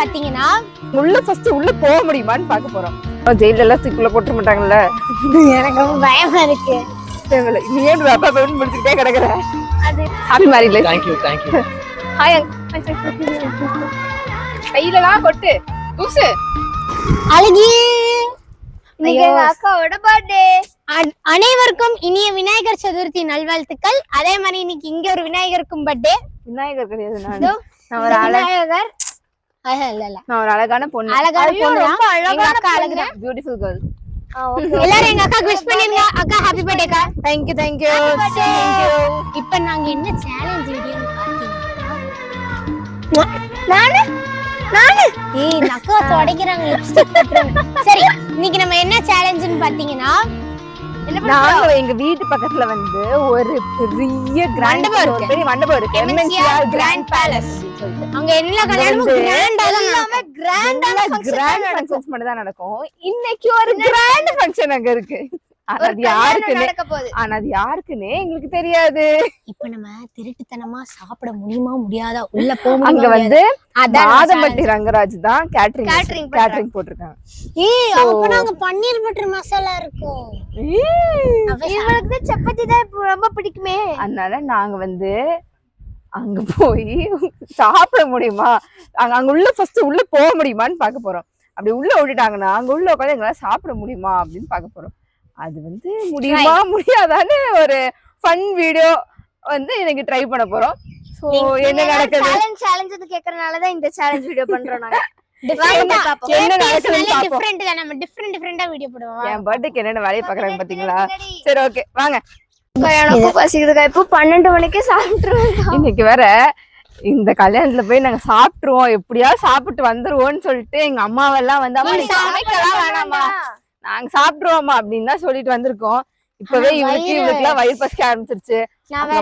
பாத்தீங்கன்னா உள்ள ஃபர்ஸ்ட் உள்ள போக முடியுமான்னு பார்க்க போறோம். ஜெயில எல்லாம் தூக்குள்ள போட்டுற மாட்டாங்கல்ல? எனக்கு ரொம்ப பயமா இருக்கு. நீ ஏன் அப்பா போய் முடிச்சுக்கிட்டே கிடக்குற? அது happy மேரில thank you thank you hi கையிலலாம் கொட்டு. தூசு. அழகி. அக்காவோட பர்த்டே அனைவருக்கும் இனிய விநாயகர் சதுர்த்தி நல்வாழ்த்துக்கள். அதே மாதிரி இன்னைக்கு இங்க ஒரு விநாயகருக்கும் பர்த்டே விநாயகர் கிடையாது நான் ஒரு விநாயகர் இல்ல இல்ல நான் ஒரு அழகான பொண்ணு. அழகான பொண்ணு ரொம்ப எங்க அக்கா அழகுதா பியூட்டிஃபுல் கேர்ள் எல்லாரும் எங்க அக்காக்கு விஷ் பண்ணிருங்க. அக்கா ஹாப்பி பர்த்டே அக்கா. தேங்க்யூ தேங்க்யூ இப்ப நாங்க என்ன சேலஞ்ச் வீடியோ நானு? நானு? ஏய் அக்கா துடைக்கிறாங்க சரி இன்னைக்கு நம்ம என்ன சேலஞ்சுன்னு பாத்தீங்கன்னா நாங்க எங்க வீட்டு பக்கத்துல வந்து ஒரு பெரிய கிராண்ட் மண்டபம் இருக்கு. பெரிய மண்டபம் இருக்கு. Palace. Palace அங்க எல்லா கல்யாணமும் கிராண்டா தான் எல்லாமே கிராண்டா கிராண்ட் ஃபங்க்ஷன்ஸ் மட்டும் தான் நடக்கும். இன்னைக்கு ஒரு கிராண்ட் ஃபங்க்ஷன் அங்க இருக்கு. ஆனா அது யாருக்குன்னு ஆனா அது யாருக்குன்னு எங்களுக்கு தெரியாது. இப்ப நம்ம திருட்டுத்தனமா சாப்பிட முடியுமா முடியாதா? உள்ள போக அங்க வந்து மாதம்பட்டி ரங்கராஜ் தான் கேட்டரிங் பண்றாங்க. கேட்டரிங் போட்டிருக்காங்க. ஏய் அப்ப நாங்க பன்னீர் பட்டர் மசாலா இருக்கும். இவளுக்கு தான் சப்பாத்தி தான் ரொம்ப பிடிக்குமே. அதனால நாங்க வந்து அங்க போய் சாப்பிட முடியுமா? அங்க அங்க உள்ள ஃபர்ஸ்ட் உள்ள போக முடியுமான்னு பார்க்க போறோம். அப்படி உள்ள விட்டுட்டாங்கன்னா அங்க உள்ள உட்காந்து எங்களால சாப்பிட முடியுமா அப்படின்னு பார்க்க போறோம். அது வந்து முடியுமா? முடியாதான்னு ஒரு ஃபன் வீடியோ வந்து எனக்கு ட்ரை பண்ண போறோம். ஸோ என்ன நடக்குது? சேலஞ்ச் சேலஞ்ச் கேக்குறனால தான் இந்த சேலஞ்ச் வீடியோ பண்றோம் நாங்க. என்னென்ன வேலையை பாக்குறாங்க பாத்தீங்களா? சரி ஓகே வாங்க. எனக்கு பசிக்குதுக்கா இப்போ பன்னெண்டு மணிக்கு சாப்பிட்டுருவேன் இன்னைக்கு வேற இந்த கல்யாணத்துல போய் நாங்க சாப்பிட்டுருவோம். எப்படியாவது சாப்பிட்டு வந்துருவோம்னு சொல்லிட்டு எங்க அம்மாவெல்லாம் வந்து அம்மா சமைக்கலாம் வேணாமா நாங்க சாப்பிட்டுருவோமா அப்படின்னு தான் சொல்லிட்டு வந்திருக்கோம். இப்பவே இவருக்கு வயிறு- இவருக்குலாம் வயிறு பசிக்க ஆரம்பிச்சிருச்சு.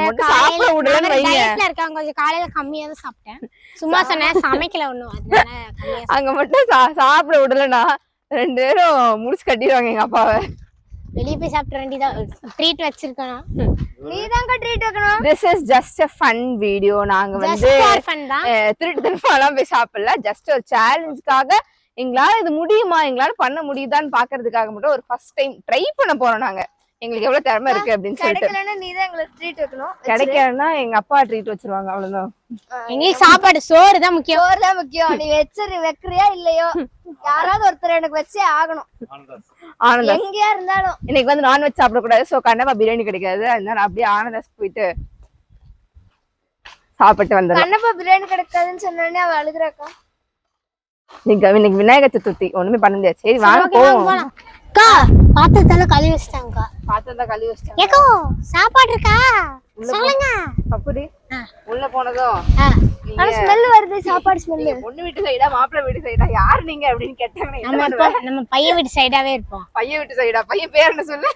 மட்டும் சாப்பிட விடலன்னு வைங்க. இருக்கேன் கொஞ்சம் காலையில கம்மியா தான் சாப்பிட்டேன். சும்மா சொன்னேன் சமைக்கல ஒண்ணும். அங்க மட்டும் சா- சாப்பிட விடலன்னா ரெண்டு பேரும் முடிச்சு கட்டிடுவாங்க எங்க அப்பாவை. வெளிய போய் சாப்பிட வேண்டியதான் ட்ரீட் வச்சிருக்கணும். நீ தாங்க ட்ரீட் வைக்கணும் this is just fun video நாங்க ஜஸ்ட் வந்து ஃபார் ஃபன் தான். அஹ், திருட்டுத்தனமாலாம் போய் சாப்பிடல. ஜஸ்ட் ஒரு சேலஞ்சுக்காக எங்களால இது முடியுமா? எங்களால பண்ண முடியுதான்னு பாக்குறதுக்காக மட்டும் ஒரு ஃபர்ஸ்ட் டைம் ட்ரை பண்ண போறோம் நாங்க. எங்களுக்கு எவ்வளவு திறமை இருக்கு அப்படின்னு சொல்லிட்டு. கிடைக்கலன்னா நீ தான் எங்களுக்கு ட்ரீட் வைக்கணும் கிடைக்கலன்னா எங்க அப்பா ட்ரீட் வச்சிருவாங்க அவ்வளவுதான். எங்களுக்கு சாப்பாடு சோறு தான் முக்கியம். சோறு தான் முக்கியம். நீ வச்சிரு வைக்கிறியா இல்லையோ? யாராவது ஒருத்தர் எனக்கு வச்சே ஆகணும். ஆனந்தா. எங்கேயா இருந்தாலும். இன்னைக்கு வந்து நான்வெஜ் சாப்பிடக்கூடாது. சோ கண்டிப்பா பிரியாணி கிடைக்காது. அதனால அப்படியே ஆனந்தாஸ் போயிட்டு சாப்பிட்டு வந்துடலாம். கண்ணப்பா பிரியாணி கிடைக்காதுன்னு சொன்னோடனே அவ அழுகுறாக்கா. இன்னைக்கு இன்னைக்கு விநாயகர் சதுர்த்தி. ஒண்ணுமே பண்ண முடியாது. சரி வாங்க போவோம். அக்கா பாத்திரத்தால கழுவி வச்சிட்டாங்கக்கா. பார்த்தா கழுவி வச்சிட்டேன் ஏக்கோ சாப்பாடு இருக்கா? சொல்லுங்க. உள்ள போனதும் ஆனா ஸ்மெல் வருது சாப்பாடு ஸ்மெல் நீங்க பொண்ணு வீட்டு சைடா மாப்பிள்ளை வீட்டு சைடா யாரு நீங்க அப்படின்னு கேட்டாங்கன்னா என்ன நம்ம பையன் வீட்டு சைடாவே இருப்போம். பையன் வீட்டு சைடா பையன் பேர் என்ன சொல்லு?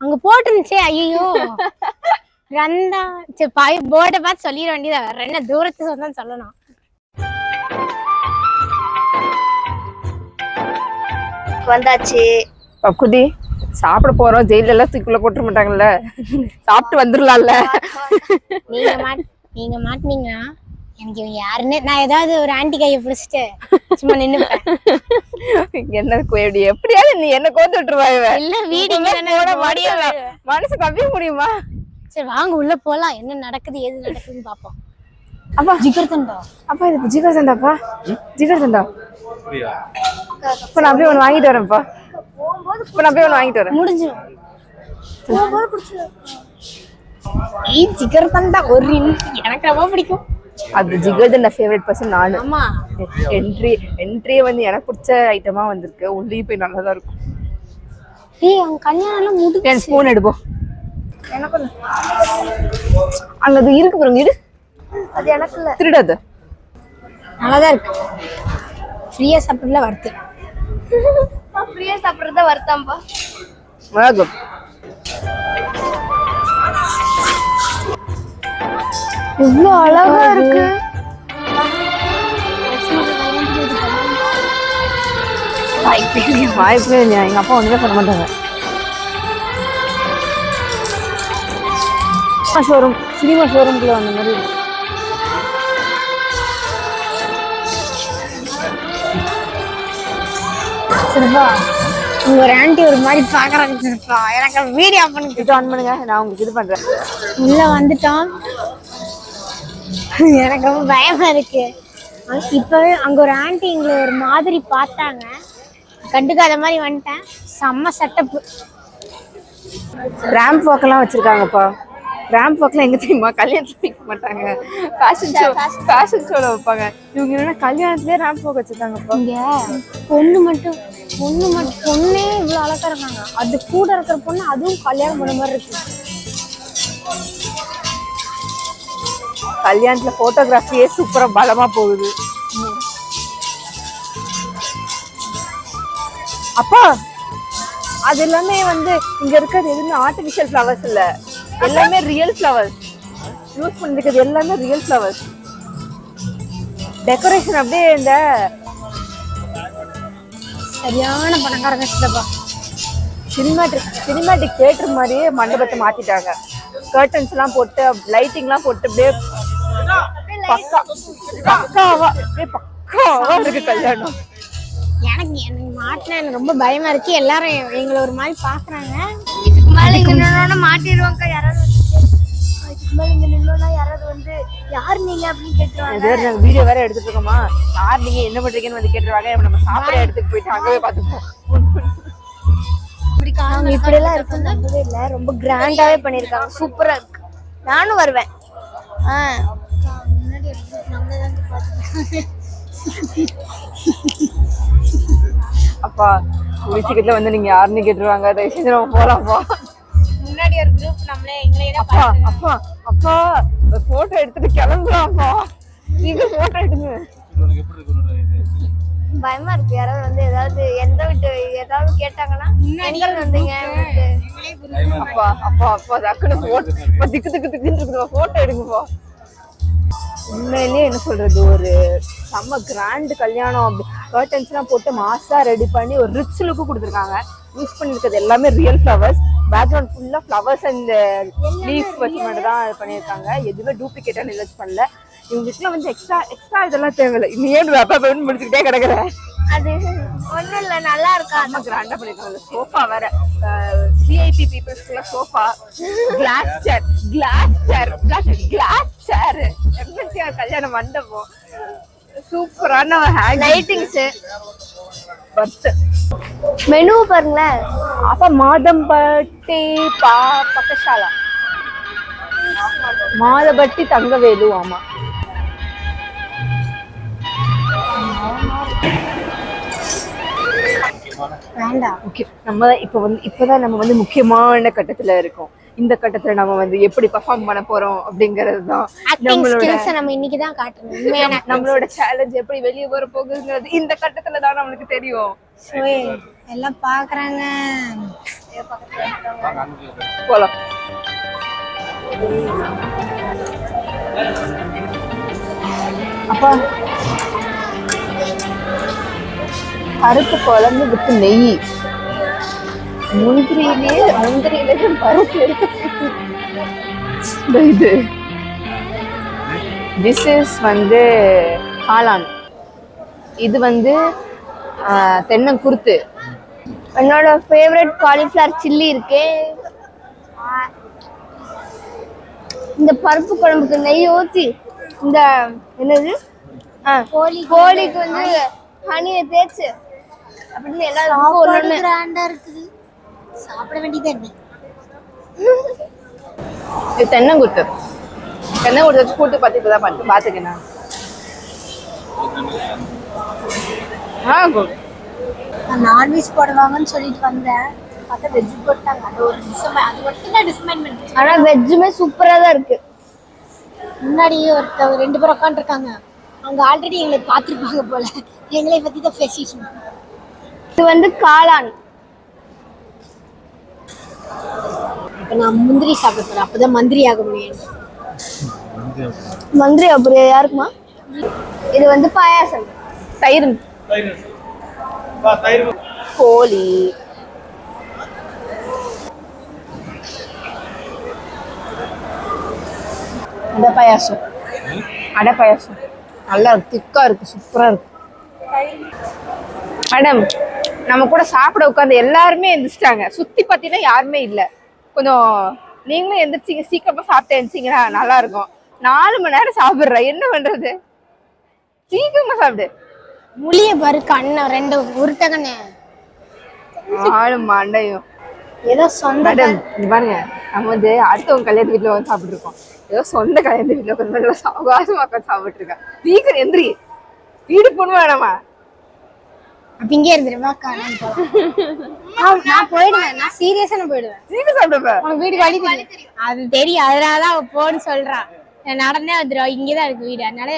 அங்க போட்டுருந்துச்சே ஐயோ ரந்தா. சரி பாய் போர்டை பார்த்து சொல்லிட வேண்டியதா என்ன தூரத்து சொந்தம் சொல்லணும். வந்தாச்சு. பக்குதி சாப்பிட போறோம். ஜெயில எல்லாம் தூக்குள்ள போட்டுற மாட்டாங்கல்ல. சாப்பிட்டு வந்துடலாம்ல நீங்க மாட் நீங்க மாட்டினீங்கன்னா எனக்கு இவன் யாருன்னு நான் ஏதாவது ஒரு ஆன்டி கையை பிடிச்சிட்டு சும்மா நின்னுப்பேன். என்ன கோயடி எப்படியாவது நீ என்ன கோத்து விட்டுருவா இவ? இல்ல வீடு ஓடியே மனசு கவ்விய முடியுமா? சரி வாங்க உள்ள போலாம். என்ன நடக்குது ஏது நடக்குதுன்னு பாப்போம். அப்பா. ஜிகர் தண்டா அப்பா இது ஜிகர் சண்டாப்பா ஜிகர் சண்டா இப்ப நான் அப்படியே ஒண்ணு வாங்கிட்டு வரேன்ப்பா. இப்ப நான் அப்படியே ஒண்ணு வாங்கிட்டு வரேன். முடிஞ்சிடும் ஏய் ஜிகர் தண்டா ஒரு நிமிஷம். எனக்கு ரொம்ப பிடிக்கும். அது ஜிகர் தண்டா ஃபேவரட் பர்சன் நானு. ஆமா. என்ட்ரி என்ட்ரியே வந்து எனக்கு பிடிச்ச ஐட்டமா வந்திருக்கு. உள்ளே போய் நல்லா தான் இருக்கும். ஏய் அவங்க கல்யாணம் எல்லாம் முடி என் ஸ்பூன் எடுப்போம் அங்க அது இருக்கு பாருங்க இரு. அது எனக்கு இல்ல திருடாது. நல்லாதான் இருக்கு. ஃப்ரீயா சாப்பிடல வருது ஃப்ரீயா சாப்பிடுறத வருத்தாம்பா மிளகும் இவ்வளவு அழகா இருக்கு. வாய்ப்பே இல்லையா? எங்க அப்பா ஒண்ணுமே பண்ண மாட்டாங்க ஷோரூம் சினிமா ஷோரூம்குள்ள வந்த மாதிரி சிறப்பா உங்க ஒரு ஆண்டி ஒரு மாதிரி பாக்குறாங்க சிறப்பா எனக்கு வீடியோ பண்ணி இது ஆன் பண்ணுங்க. நான் உங்களுக்கு இது பண்றேன். உள்ள வந்துட்டோம். எனக்கு ரொம்ப பயமா இருக்கு. இப்பவே அங்க ஒரு ஆண்டி எங்களை ஒரு மாதிரி பார்த்தாங்க. கண்டுக்காத மாதிரி வந்துட்டேன். செம்ம செட்டப் ரேம்ப் வாக்கெல்லாம் வச்சிருக்காங்கப்பா. ரேம்ப் வாக்லாம் எங்க தெரியுமா? கல்யாணத்துல வைக்க மாட்டாங்க. ஃபேஷன் ஷோ ஃபேஷன் ஷோல வைப்பாங்க. இவங்க என்னன்னா கல்யாணத்துலயே ரேம்ப் வாக் வச்சிருக்காங்கப்பா இங்க பொண்ணு மட்டும் பொண்ணு மட்டும் பொண்ணே இவ்வளவு அழகா இருக்காங்க. அது கூட இருக்கிற பொண்ணு அதுவும் கல்யாணம் பண்ண மாதிரி இருக்கு. கல்யாணத்துல போட்டோகிராஃபியே சூப்பரா பலமா போகுது. அப்பா அது எல்லாமே வந்து இங்க இருக்கிறது எதுவுமே ஆர்டிபிஷியல் ஃப்ளவர்ஸ் இல்ல. எல்லாமே ரியல் ஃப்ளவர்ஸ் யூஸ் பண்ணிருக்கிறது எல்லாமே ரியல் ஃப்ளவர்ஸ் டெக்கரேஷன் அப்படியே இந்த சரியான பணக்காரங்க சித்தப்பா. சினிமாட்டிக் சினிமாட்டிக் தேட்டர் மாதிரியே மண்டபத்தை மாத்திட்டாங்க. கர்டன்ஸ் எல்லாம் போட்டு லைட்டிங் எல்லாம் போட்டு அப்படியே பக்கா பக்காவா அப்படியே பக்காவா இருக்கு கல்யாணம். எனக்கு எனக்கு மாட்டினா எனக்கு ரொம்ப பயமா இருக்கு. எல்லாரும் எங்களை ஒரு மாதிரி பாக்குறாங்க மேல இங்க நின்னோம்னா மாட்டிடுவாங்க யாராவது வந்து இதுக்கு மேல இங்க யாராவது வந்து யார் நீங்க? அப்படின்னு கேட்டுருவாங்க. நாங்க வீடியோ வேற எடுத்துட்டு இருக்கோமா? யார் நீங்க? என்ன பண்றீங்கன்னு வந்து கேட்டுருவாங்க. இப்ப நம்ம சாப்பிட இடத்துக்கு போயிட்டு அங்கவே பாத்துப்போம் நாங்க இப்படி எல்லாம் இருக்குன்னு நம்பவே இல்ல. ரொம்ப கிராண்டாவே பண்ணிருக்காங்க சூப்பரா இருக்கு. நானும் வருவேன். ஆ. அப்பா முடிச்சுக்கிட்ட வந்து நீங்க யாருன்னு கேட்டுருவாங்க. தயவு செஞ்சு நம்ம குரூப் நம்மளே எங்களே அப்பா அப்பா அப்பா போட்டோ எடுத்துட்டு கிளம்புறாப்பா நீங்க போட்டோ எடுங்க. பயமா இருக்கு யாராவது வந்து ஏதாவது எந்த விட்டு ஏதாவது கேட்டாங்கன்னா எங்க வந்தீங்க. அப்பா அப்பா அப்பா டக்குனு போட்டோ திக்கு திக்கு திக்குன்னு இருக்குதுப்பா போட்டோ எடுங்கப்பா. உண்மையிலேயே என்ன சொல்றது ஒரு செம்ம கிராண்ட் கல்யாணம் அப்படி. கர்டன்ஸ்லாம் போட்டு மாசா ரெடி பண்ணி ஒரு ரிச் லுக்கு கொடுத்துருக்காங்க. யூஸ் பண்ணிருக்கிறது எல்லாமே ரியல் ஃப்ளவர்ஸ் பேக்ரவுண்ட் ஃபுல்லா ஃப்ளவர்ஸ் அண்ட் லீஃப் வச்சு மட்டும் தான் பண்ணியிருக்காங்க. எதுவுமே டூப்ளிகேட்டான இது வச்சு பண்ணல. இவங்களுக்குலாம் வந்து எக்ஸ்ட்ரா எக்ஸ்ட்ரா இதெல்லாம் தேவையில்லை. நீ ஏன் வெப்ப முடிச்சுக்கிட்டே கிடக்குற? அது ஒண்ணும் இல்ல நல்லா இருக்கா? செம்ம கிராண்டா பண்ணிருக்காங்க சோஃபா வேற. VIP பீப்புள்ஸ்க்குள்ள sofa glass chair glass chair glass chair MNCR கல்யாண மண்டபம். சூப்பரான லைட்டிங்ஸ் பர்த் மெனு பாருங்களேன். அப்ப மாதம்பட்டி பா பக்கசாலா மாதபட்டி தங்கவேலு ஆமா வேண்டாம். ஓகே நம்ம இப்போ வந்து இப்போதான் நம்ம வந்து முக்கியமான கட்டத்துல இருக்கோம். இந்த கட்டத்துல நம்ம வந்து எப்படி பெர்ஃபார்ம் பண்ண போறோம் அப்படிங்கிறது தான் நம்மளோட நம்ம இன்னைக்கு தான் காட்டணும் நம்மளோட சேலஞ்ச் எப்படி வெளியே வர போகுதுங்கிறது இந்த கட்டத்துல தான் நம்மளுக்கு தெரியும். எல்லாம் பாக்குறாங்க. போலாம். அப்பா. பருப்பு குழம்பு வித்து நெய். முந்திரியிலே முந்திரியிலே பருப்பு எடுத்து இது. திஸ் இஸ் வந்து காளான். இது வந்து தென்னங்குருத்து. என்னோட ஃபேவரட் காலிஃப்ளவர் சில்லி இருக்கு. இந்த பருப்பு குழம்புக்கு நெய் ஊத்தி இந்த என்னது? கோழிக்கு வந்து ஹனியை தேய்ச்சு. அப்படின்னு கிராண்டா இருக்குது. சாப்பிட வேண்டியது என்ன? இது தென்னங்குருத்து தென்னங்குருத்து வச்சு கூட்டு பார்த்து இப்பதான் பார்த்து பார்த்துக்கேன் நான். ஆ. நான் நான்வெஜ் போடுவாங்கன்னு சொல்லிட்டு வந்தேன். பார்த்தா வெஜ் போட்டாங்க. அது ஒரு டிசமை அது மட்டும் தான் டிசப்பாயின்மெண்ட் ஆனா வெஜ்ஜுமே சூப்பரா தான் இருக்கு. முன்னாடி ஒருத்தவங்க ரெண்டு பேர் உட்காந்துருக்காங்க அவங்க ஆல்ரெடி எங்களை பார்த்துருப்பாங்க போல. எங்களை பத்தி தான் பேசிட்டு. இது வந்து காளான். இப்போ நான் முந்திரி சாப்பிட போறேன். அப்பதான் மந்திரி ஆக முடியும். மந்திரி அப்படியா யாருக்குமா? இது வந்து பாயாசம். தயிர். கோழி. அடை பாயாசம். அடை பாயாசம். நல்லா இருக்கு திக்கா இருக்கு சூப்பரா இருக்கு. மேடம் நம்ம கூட சாப்பிட உட்காந்து எல்லாருமே எந்திரிச்சிட்டாங்க. சுத்தி பார்த்தீங்கன்னா யாருமே இல்லை. கொஞ்சம் நீங்களும் எந்திரிச்சிங்க. சீக்கிரமா சாப்பிட்டு நல்லா இருக்கும். நாலு மணி நேரம் சாப்பிடுற. என்ன பண்றது? சீக்கிரமா சாப்பிடு. முழிய பாரு கண்ணை ரெண்டு உருட்ட கண்ணு ஆளு மண்டையும். ஏதோ சொந்த பாருங்க. நம்ம வந்து அடுத்தவங்க கல்யாணத்து வீட்டுல வந்து சாப்பிட்டு இருக்கோம் ஏதோ சொந்த கல்யாணத்து வீட்டுல கொஞ்சம் நல்லா சாவகாசமா உட்காந்து சாப்பிட்டு இருக்கேன் சீக்கிரம் எந்திரி. வீடு போகணும் வேணாமா? அப்ப இங்கே இருந்துருவா நான் போலாம் நான் போயிடுவேன். நான் சீரியஸா நான் போயிடுவேன். சீக்கிரம் சாப்பிடுப்ப உனக்கு வீடு வழி தெரியும். அது தெரியும். அதனாலதான் அவ போன்னு சொல்றான் நான் நடந்தே வந்துடும் இங்கதான் இருக்கு வீடு. அதனால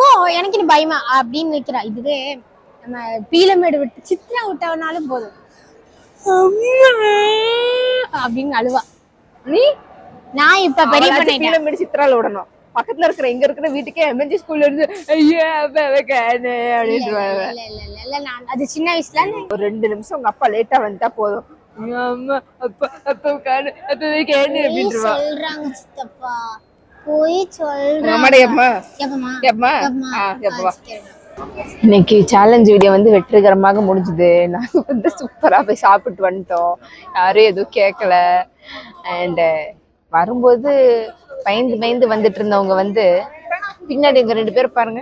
ஓ எனக்கு பயமா? அப்படின்னு நிக்கிறா. இதுவே நம்ம பீலமேடு விட்டு சித்ரா விட்டவனாலும் போதும். அப்படின்னு அழுவா. நீ? நான் இப்ப பெரிய கிலோமீட்டர் சித்ரால விடணும். பக்கத்துல இருக்கிற இங்க இருக்கிற வீட்டுக்கே எம்என்ஜி ஸ்கூல்ல இருந்து அப்படின்னு இல்ல இல்ல இல்ல இல்ல நான் அது சின்ன வயசுல ஒரு ரெண்டு நிமிஷம் உங்க அப்பா லேட்டா வந்துட்டா போதும். இன்னைக்கு சேலஞ்ச் வீடியோ வந்து வெற்றிகரமாக முடிஞ்சுது. நாங்க வந்து சூப்பரா போய் சாப்பிட்டு வந்துட்டோம். யாரும் எதுவும் கேட்கல அண்ட் வரும்போது பயந்து பயந்து வந்துட்டு இருந்தவங்க வந்து பின்னாடி எங்க ரெண்டு பேரும் பாருங்க.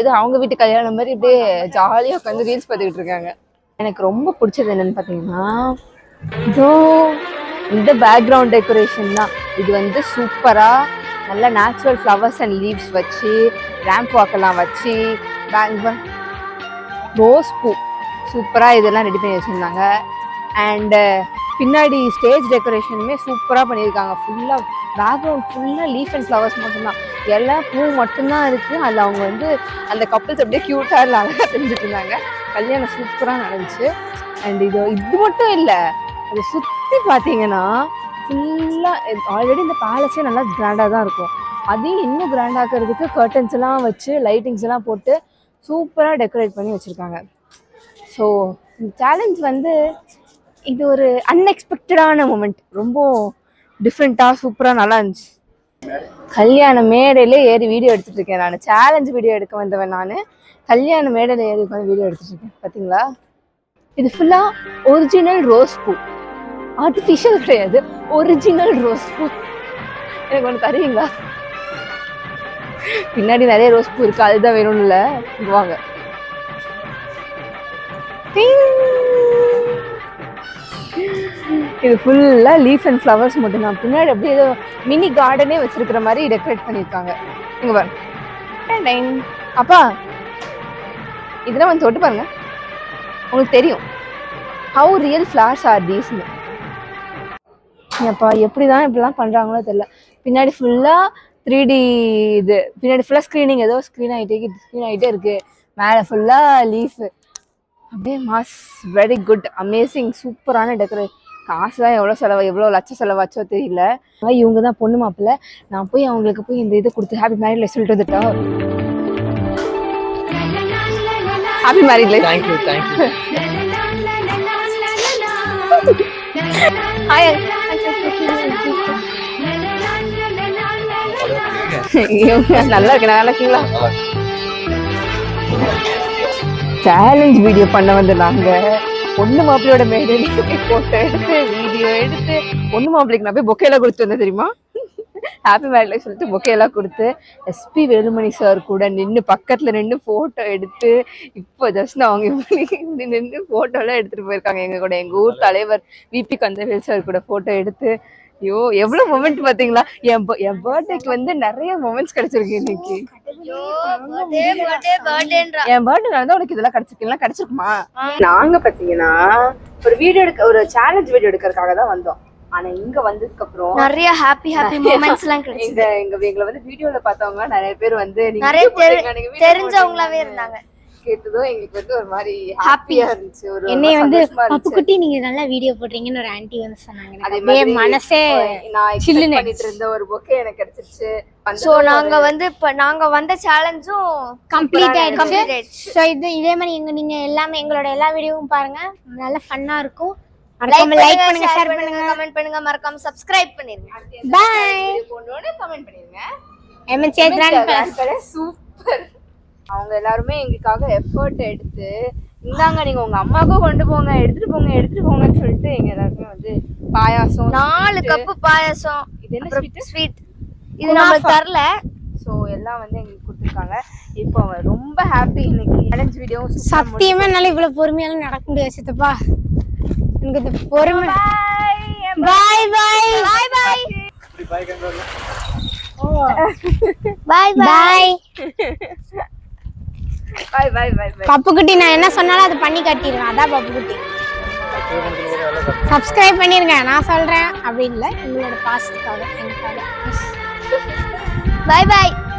ஏதோ அவங்க வீட்டு கல்யாணம் மாதிரி இப்படியே ஜாலியா உட்காந்து ரீல்ஸ் பார்த்துக்கிட்டு இருக்காங்க. எனக்கு ரொம்ப பிடிச்சது என்னன்னு பார்த்தீங்கன்னா இதோ இந்த பேக்ரவுண்ட் டெக்கரேஷன் தான். இது வந்து சூப்பரா நல்ல நேச்சுரல் ஃப்ளவர்ஸ் அண்ட் லீவ்ஸ் வச்சு ரேம்ப் வாக்கெல்லாம் வச்சு ரோஸ் பூ. சூப்பராக இதெல்லாம் ரெடி பண்ணி வச்சுருந்தாங்க. அண்டு பின்னாடி ஸ்டேஜ் டெக்கரேஷனுமே சூப்பராக பண்ணியிருக்காங்க. ஃபுல்லாக பேக்ரவுண்ட் ஃபுல்லாக லீஃப் அண்ட் ஃப்ளவர்ஸ் மட்டும்தான். எல்லா பூ மட்டும்தான் இருக்குது அதில் அவங்க வந்து அந்த கப்பிள்ஸ் அப்படியே க்யூட்டாக இல்லை அழகாக தெரிஞ்சுட்டு இருந்தாங்க. கல்யாணம் சூப்பராக நடந்துச்சு. அண்ட் இது இது மட்டும் இல்லை. அதை சுற்றி பார்த்தீங்கன்னா ஃபுல்லாக ஆல்ரெடி இந்த பேலஸே நல்லா கிராண்டாக தான் இருக்கும். அதையும் இன்னும் கிராண்டாக்கிறதுக்கு கர்டன்ஸ் எல்லாம் வச்சு லைட்டிங்ஸ் எல்லாம் போட்டு சூப்பராக டெக்கரேட் பண்ணி வச்சுருக்காங்க. ஸோ இந்த சேலஞ்ச் வந்து இது ஒரு அன்எக்ஸ்பெக்டடான மூமெண்ட் ரொம்ப டிஃப்ரெண்ட்டாக சூப்பராக நல்லா இருந்துச்சு. கல்யாண மேடையில ஏறி வீடியோ எடுத்துட்டு இருக்கேன் நான். சேலஞ்சு வீடியோ எடுக்க வந்தவன் நான். கல்யாண மேடையில ஏறி உட்காந்து வீடியோ எடுத்துட்டு இருக்கேன். பார்த்தீங்களா இது ஃபுல்லாக ஒரிஜினல் ரோஸ் பூ. ஆர்டிஃபிஷியல் கிடையாது. ஒரிஜினல் ரோஸ் பூ. எனக்கு ஒன்று தருவீங்களா பின்னாடி நிறைய ரோஸ் பூ இருக்கு. அதுதான் வேணும்னு இல்லை வாங்க. Ding! இது ஃபுல்லாக லீஃப் அண்ட் ஃப்ளவர்ஸ் மட்டும்தான். பின்னாடி அப்படியே ஏதோ மினி கார்டனே வச்சிருக்கிற மாதிரி டெக்கரேட் பண்ணியிருக்காங்க. இங்க பாருங்க நைன் அப்பா இதெல்லாம் வந்து தொட்டு பாருங்க. உங்களுக்கு தெரியும். ஹவு ரியல் ஃப்ளார்ஸ் ஆர் தீஸ்னு அப்பா எப்படி தான் இப்படிலாம் பண்ணுறாங்களோ தெரியல. பின்னாடி ஃபுல்லாக த்ரீ டி இது. பின்னாடி ஃபுல்லாக ஸ்க்ரீனிங் ஏதோ ஸ்க்ரீன் ஆகிட்டே ஸ்க்ரீன் ஆகிட்டே இருக்குது மேலே ஃபுல்லாக லீஃபு அப்படியே மாஸ் வெரி குட் அமேசிங் சூப்பரான டெக்கரேட் காசு தான் எவ்வளோ செலவு எவ்வளோ லட்சம் செலவாச்சோ தெரியல. இவங்க தான் பொண்ணு மாப்பிள்ள. நான் போய் அவங்களுக்கு போய் இந்த இதை கொடுத்து ஹாப்பி மேரிட் லைஃப் சொல்லிட்டு வந்துட்டா happy married life thank you thank you நல்லா இருக்கு நல்லா இருக்கீங்களா? சேலஞ்ச் வீடியோ பண்ண வந்து நாங்க. பொண்ணு மாப்பிள்ளையோட மேடையில போட்டோ எடுத்து வீடியோ எடுத்து பொண்ணு மாப்பிள்ளைக்கு நான் போய் பொக்கையெல்லாம் கொடுத்து வந்தேன் தெரியுமா? ஹாப்பி மேரிட் சொல்லிட்டு பொக்கையெல்லாம் கொடுத்து எஸ்பி வேலுமணி சார் கூட நின்று பக்கத்தில் நின்று ஃபோட்டோ எடுத்து இப்போ ஜஸ்ட் அவங்க இப்படி நின்று ஃபோட்டோலாம் எடுத்துகிட்டு போயிருக்காங்க. எங்கள் கூட எங்கள் ஊர் தலைவர் விபி கந்தவேல் சார் கூட ஃபோட்டோ எடுத்து ஐயோ எவ்வளவு மொமெண்ட் பாத்தீங்களா? என் என் பர்த்டேக்கு வந்து நிறைய மொமெண்ட்ஸ் கிடைச்சிருக்கு இன்னைக்கு. என் பர்த்டே நடந்தா உனக்கு இதெல்லாம் கிடைச்சிருக்கலாம் கிடைச்சிருக்குமா? நாங்க பாத்தீங்கன்னா ஒரு வீடியோ எடுக்க ஒரு சேலஞ்ச் வீடியோ எடுக்கிறதுக்காக தான் வந்தோம். ஆனா இங்க வந்ததுக்கு அப்புறம் நிறைய ஹாப்பி ஹாப்பி மூமெண்ட்ஸ் எல்லாம் கிடைச்சு எங்க எங்க எங்களை வந்து வீடியோல பார்த்தவங்க நிறைய பேர் வந்து நீங்க நிறைய தெரிஞ்சவங்களாவே. இருந்தாங்க. கேட்டதும் எங்களுக்கு வந்து ஒரு மாதிரி ஹாப்பியா இருந்துச்சு. ஒரு என்னை வந்து. பப்புக்குட்டி நீங்க நல்லா வீடியோ போடுறீங்கன்னு ஒரு ஆன்ட்டி வந்து சொன்னாங்க. அதே மனசே நான் சில்லுன்னு பண்ணிட்டு இருந்த ஒரு பொக்கே எனக்கு கிடைச்சிருச்சு. சோ நாங்க வந்து இப்ப நாங்க வந்த சேலஞ்சும் கம்ப்ளீட் ஆயிடுச்சு. ஸோ இது இதே மாதிரி எங்க நீங்க எல்லாமே எங்களோட எல்லா வீடியோவும் பாருங்க. நல்ல ஃபன்னா இருக்கும். மறக்காம லைக் பண்ணுங்க ஷேர் பண்ணுங்க கமெண்ட் பண்ணுங்க. மறக்காம சப்ஸ்கிரைப் பண்ணிருங்க. பாய் பொண்ணோட கமெண்ட் பண்ணிருங்க. எம்என்சி சூப்பர் அவங்க எல்லாருமே எங்களுக்காக எஃபர்ட் எடுத்து இந்தாங்க நீங்க உங்க அம்மாவுக்கும் கொண்டு போங்க எடுத்துட்டு போங்க எடுத்துட்டு போங்கன்னு சொல்லிட்டு எங்க எல்லாருக்குமே வந்து பாயாசம் நாலு கப்பு பாயாசம். இது என்ன ஸ்வீட் ஸ்வீட் இது நம்மளுக்கு தரல. ஸோ எல்லாம் வந்து எங்களுக்கு கொடுத்துருக்காங்க. இப்போ அவன் ரொம்ப ஹாப்பி இன்னைக்கு. சேலஞ்ச் வீடியோ சத்தியமா என்னால இவ்வளவு பொறுமையால நடக்க முடியாது சித்தப்பா. எனக்கு இந்த பொறுமை. பாய் பாய் பாய் பாய் பாய் பாய் பாய் பப்பு குட்டி நான் என்ன சொன்னாலும் அதை பண்ணி கட்டிடுவேன். அதான் பப்பு குட்டி சப்ஸ்கிரைப் பண்ணிருங்க. நான் சொல்றேன். அப்படி இல்லை. உங்களோட பாசத்துக்காக எனக்காக. பாய் பாய்